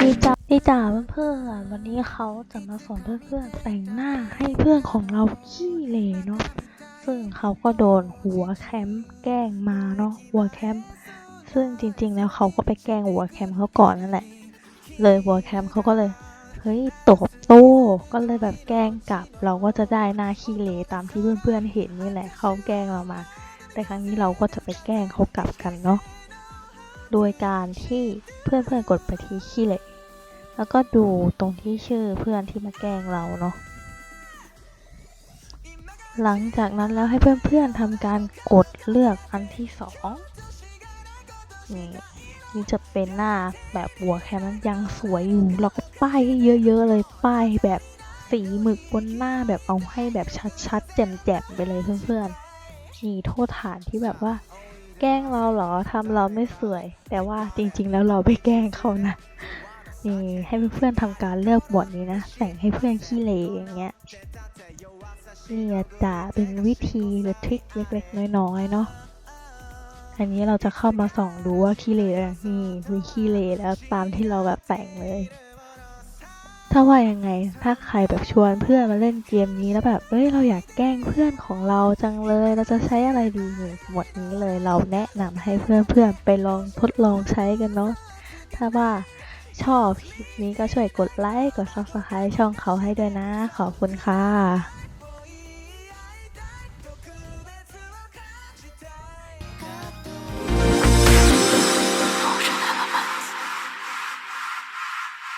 นี่จ้านี่จ้าเพื่อนๆวันนี้เขาจะมาสอนเพื่อนๆแต่งหน้าให้เพื่อนของเราขี้เหร่เนาะซึ่งเขาก็โดนหัวแคมป์แกล้งมาเนาะหัวแคมป์ซึ่งจริง ๆ แล้วเขาก็ไปแกล้งหัวแคมป์เขาก่อนนั่นแหละ เลยหัวแคมป์เขาก็เลยเฮ้ยตบโต้ก็เลยแบบแกล้งกลับ เราก็จะได้หน้าขี้เหร่ตามที่เพื่อนๆเห็นนี่แหละเขาแกล้งเรามา แต่ครั้งนี้เราก็จะไปแกล้งเขากลับกันเนาะ โดยการที่เพื่อนๆกดไปที่ขี้เหร่แล้วก็ดูตรงที่ชื่อเพื่อนที่มาแกล้งเราเนาะ หลังจากนั้นแล้วให้เพื่อนๆทำการกดเลือกอันที่สองนี่นี่จะเป็นหน้าแบบหัวแคมมันยังสวยอยู่ เราก็ป้ายให้เยอะๆเลยป้ายแบบสีหมึกบนหน้าแบบเอาให้แบบชัดๆแจ่มๆไปเลยเพื่อนๆ นีโทษฐานที่แบบว่า แกล้งเราเหรอทำเราไม่สวย แต่ว่าจริง ๆ แล้วเราไปแกล้งเขานะนี่ให้เพื่อนๆทำการเลือกบทนี้นะแต่งให้เพื่อนขี้เหร่อย่างเงี้ยนี่จะเป็นวิธีหรือทริคเล็กๆน้อยๆเนาะอันนี้เราจะเข้ามาส่องดูว่าขี้เล้วนี่มีขี้เหร่แล้วตามที่เราแบบแต่งเลย ถ้าว่ายังไง ถ้าใครแบบชวนเพื่อนมาเล่นเกมนี้แล้วแบบเอ้ย เราอยากแกล้งเพื่อนของเราจังเลย เราจะใช้อะไรดีหมดนี้เลย เราแนะนำให้เพื่อนๆไปลองทดลองใช้กันเนาะ ถ้าว่าชอบคลิปนี้ก็ช่วยกดไลค์ กด subscribe ช่องเขาให้ด้วยนะ ขอบคุณค่ะ